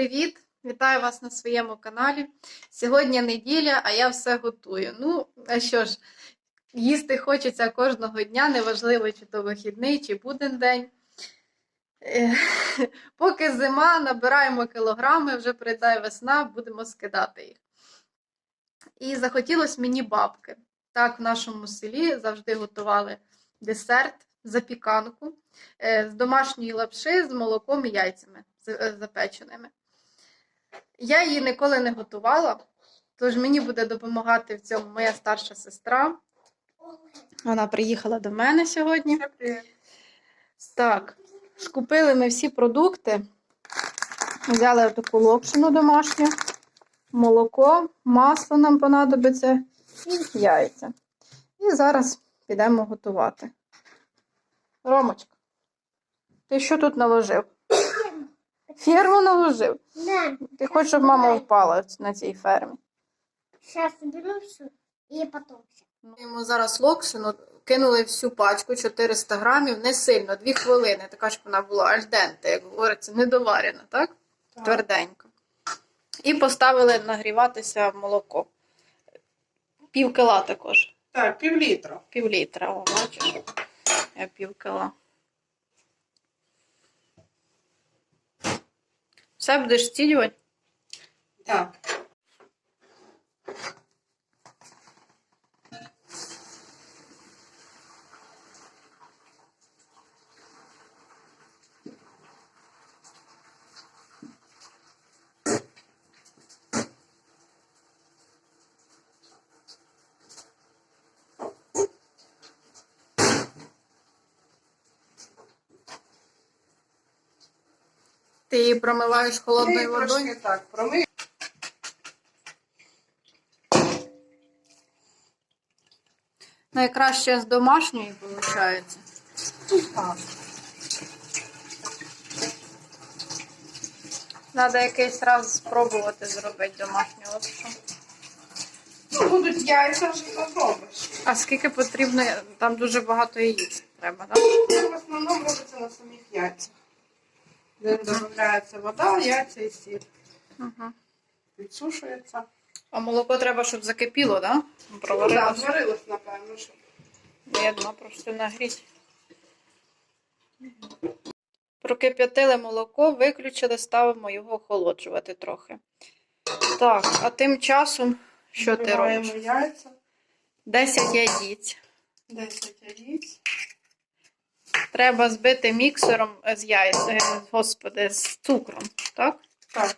привіт! Вітаю вас на своєму каналі. Сьогодні неділя, а я все готую. Ну, а що ж, їсти хочеться кожного дня, неважливо, чи то вихідний, чи буден день. Поки зима, набираємо кілограми, вже прийде весна, будемо скидати їх. І захотілося мені бабки. Так, в нашому селі завжди готували десерт, запіканку е, з домашньої лапши з молоком і яйцями е, запеченими. Я її ніколи не готувала, тож мені буде допомагати в цьому моя старша сестра. Вона приїхала до мене сьогодні. Так, скупили ми всі продукти. Взяли таку локшину домашню, молоко, масло нам понадобиться і яйця. І зараз підемо готувати. Ромочка, ти що тут наложив? Ферму наложив? Да, Ти хочеш, щоб мама впала на цій фермі? сейчас уберу все и потом все. Йому зараз локшину кинули всю пачку 400 грамів, не сильно, 2 хвилини, така щоб вона була альденте, як говориться, недоварена, так? Тверденько. І поставили нагріватися молоко. Пів кила також. Так, пів літра. Пів літра, о, бачиш? Я пів кила. Все будеш стілювати? Так. Ти її промиваєш холодною водою? трошки так промив. Найкраще з домашньої, виходить. Так. Треба якийсь раз спробувати зробити домашню лапшу. Ну, будуть яйця вже зробиш. А скільки потрібно? Там дуже багато яїць треба, так? Ну, В основному робиться на самих яйцях. Де додається вода, яйця і сіль. Угу. Підсушується. А молоко треба, щоб закипіло, так? Да? Так, Проварилося. зварилось, напевно, що. Видно, просто нагріть. Прокип'ятили молоко, виключили, ставимо його охолоджувати трохи. Так, а тим часом, що ти робиш? яйця. 10 яєць. 10 яєць. Треба збити міксером з яйць, е, господи, з цукром, так? Так.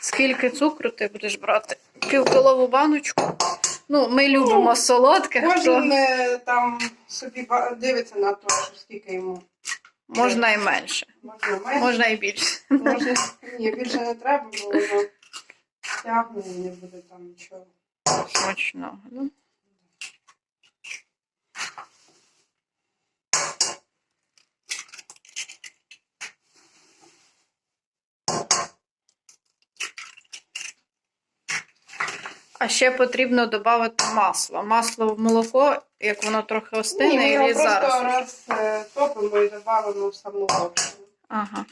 Скільки цукру ти будеш брати? Півколову баночку. Ну, ми любимо солодке, Кожен хто е, там собі дивиться на те, скільки йому. можна і менше, Можна менше. можна і більше. Може, ні, більше не треба, бо воно тягне і не буде там нічого. Смачного. Ну. А ще потрібно додати масло. Масло в молоко, як воно трохи остине, Ні, ми і просто зараз. раз е, топимо і додаємо в саму локшину. Ага.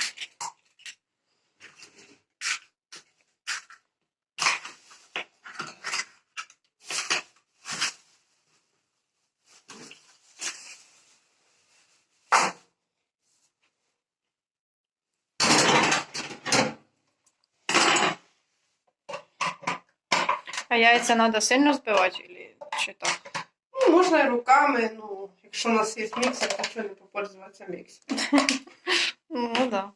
Яйця треба сильно збивати или- чи так? Ну, можна і руками, ну, якщо у нас є міксер, то чого не попользуватися міксером. Ну, так.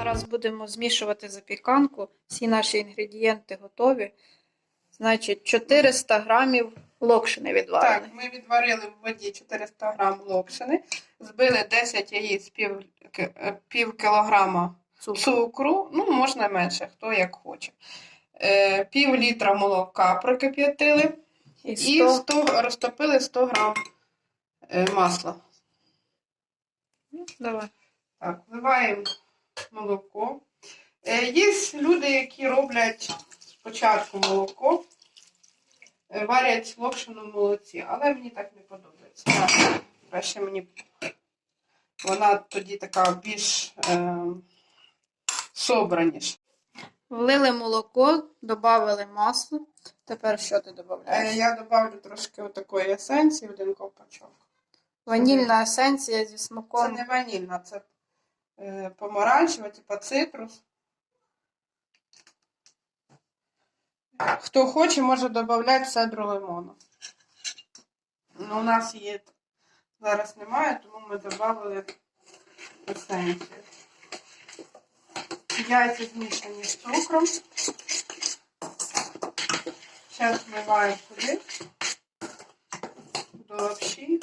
Зараз будемо змішувати запіканку. Всі наші інгредієнти готові. Значить, 400 грамів локшини відвареної. Так, ми відварили в воді 400 грам локшини, збили 10 яєць пів, е, пів кілограма Цукру. цукру, ну можна менше, хто як хоче. Е, пів літра молока прокип'ятили І і 100 100, розтопили 100 грам е, масла. Давай. Так, вливаємо молоко. Е, Є люди, які роблять спочатку молоко, е, варять локшину в молоці, але мені так не подобається. Краще мені вона тоді така більш е, собраніша. Влили молоко, додали масло. Тепер що ти Е, додаєш? я додавлю трошки отакої есенції, один ковпачок. Ванільна есенція зі смаком. Це не ванільна, це помаранчева, типа цитрус. Хто хоче, може додати цедру лимону. Ну, у нас її зараз немає, тому ми додали есенцію. Яйця змішані з цукром. Зараз вливаю сюди до лапші.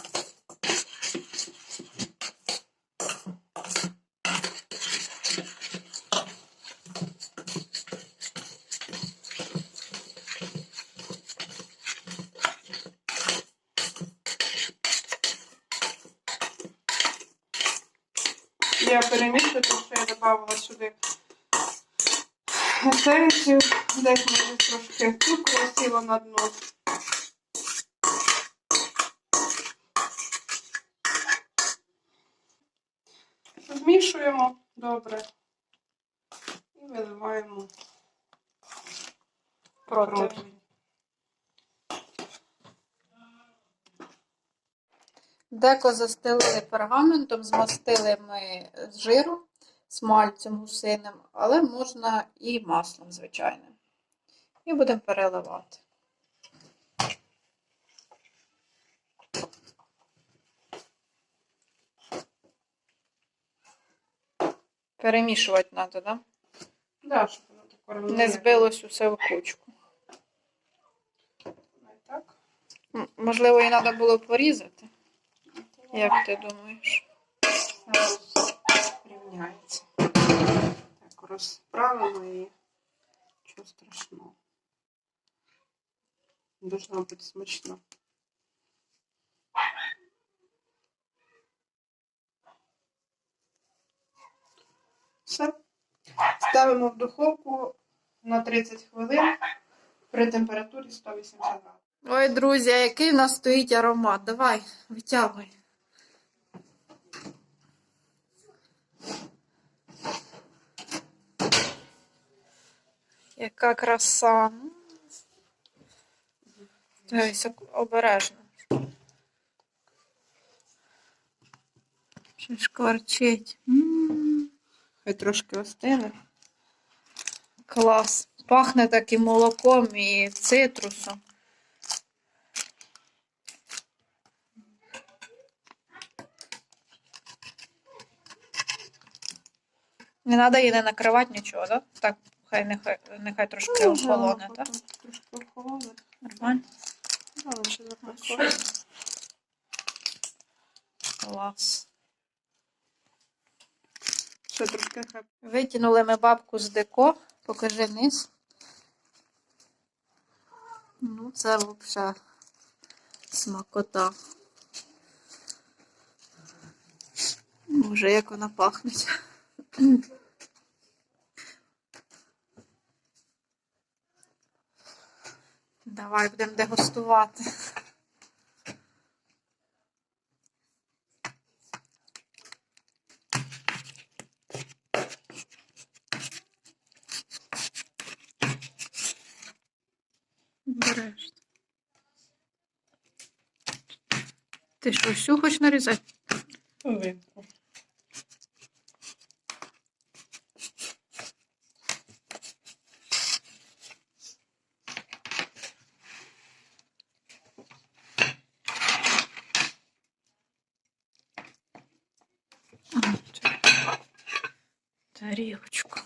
Я перемішую, тому що я додавала сюди есенцію, десь може трошки цукру сіло на дно. Змішуємо добре і виливаємо Противень. Деко застелили пергаментом, змастили ми з жиром, смальцем гусиним, але можна і маслом звичайним. І будемо переливати. Перемішувати треба, так? Да? Да, щоб воно таке Не збилось усе в кучку. Так. Можливо, її треба було порізати. Як ти думаєш? Зараз рівняється. Так, розправимо її. Нічого страшного. Должно бути смачно. Все. Ставимо в духовку на 30 хвилин при температурі 180 градусів. Ой, друзі, який в нас стоїть аромат? Давай, витягуй. Яка краса. Дивись, обережно. Ще шкварчить. Хай трошки остине. Клас. Пахне таким молоком і цитрусом. Не треба її не накривати нічого, так? Так, хай нехай, нехай трошки охолоне, так? Трошки охолоне. Нормально. Але ще запасує. Клас. Ще трошки хай. Витягнули ми бабку з деко. Покажи низ. Ну, це взагалі смакота. Боже, як вона пахне. Давай будемо дегустувати. Береш. Ти що, всю хочеш нарізати? Половинку. Тарілочку.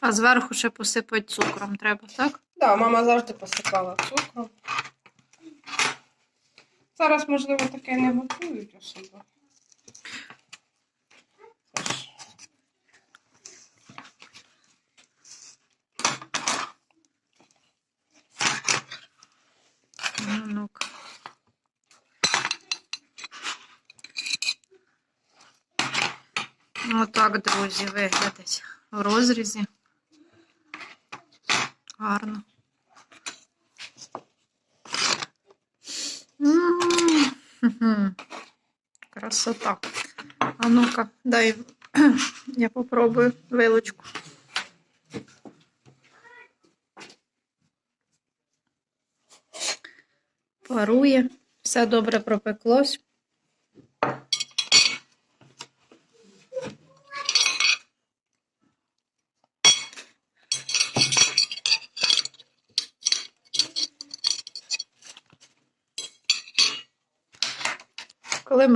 А зверху ще посипати цукром треба, так? Да, мама завжди посипала цукром. Зараз, можливо, таке не готують особо. Це ж Ну, ну-ка. Отак, друзі, виглядить в розрізі. Гарно. Красота. А ну-ка, дай я попробую вилочку. Парує, все добре пропеклось.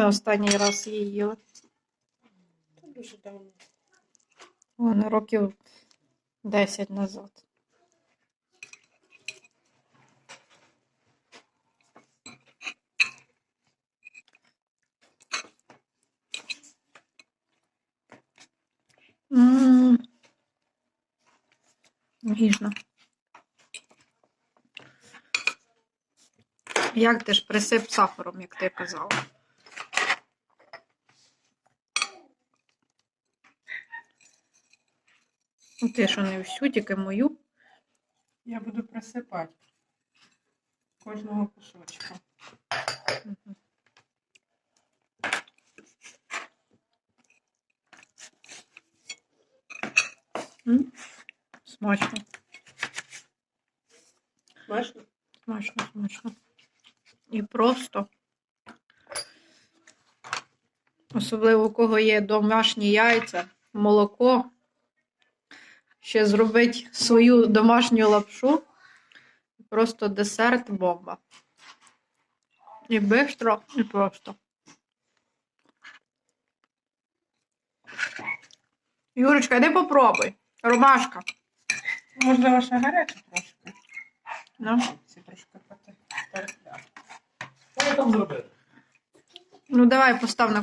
Коли останній раз її їли? Дуже давно. Вон, років 10 назад. М. Ніжно. Як ти ж присип сахаром, як ти казала? Ну, Ти що не всю, тільки мою. Я буду присипати кожного кусочка. М, Смачно, Смачно? смачно, смачно. І просто. Особливо у кого є домашні яйця, молоко. Ще зробити свою домашню лапшу. Просто десерт бомба. І бистро, і просто. Юрочка, йди попробуй. Ромашка. Можливо, ще гаряче трошки. Ну, Ці трошки потерпля. Що ви там зробили? ну давай постав на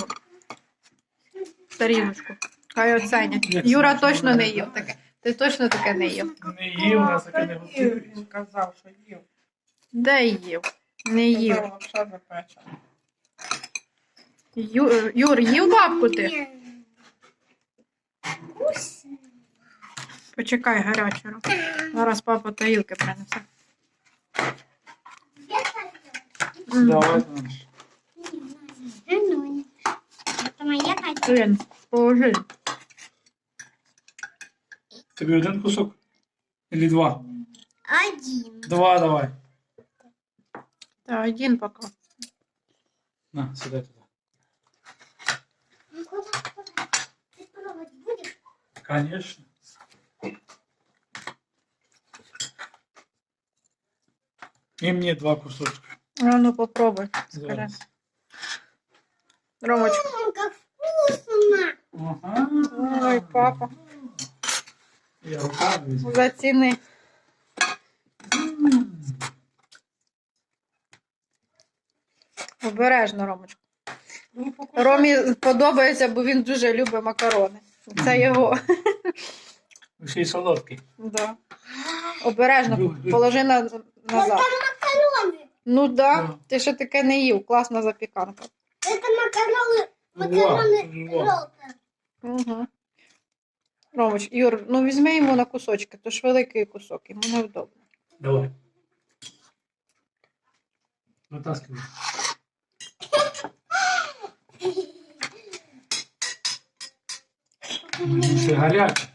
тарілочку. Хай оценять. Юра точно не їв таке. Ти точно таке не їв. Не їв, нас таке не готують. Він казав, що їв. Де їв? Не їв. Казав, лапша запечена. Ю... Юр, їв бабку ти? Вкусно. Почекай, гаряче. Зараз папа тарілки принесе. Давай там. Ну, Это моя котенок. Син, положи. Тобі один кусок? Или два? Один. Два давай. Та один поки. На, сідай туди. Ну, куда, куда? Ты пробовать будешь? Конечно. І мені два кусочка. А ну попробуй. Скажи. Зараз. Ромочка. М, как вкусно. Ага. Ой, папа. Я руками візьму. Заціни. М. Обережно, Ромочка. Мені покусати? Ромі подобається, бо він дуже любить макарони. Це його. Ще й солодкий. Да. Обережно, Люблю. положи на, назад. Макароны. Ну да, Да. ти ще таке не їв. Класна запіканка. Это макароны. Два. Макароны Два. желтые. Угу. Ромоч, Юр, ну візьми йому на кусочки, то ж великий кусок, йому невдобно. Давай. Витаскивай. Ще гаряче.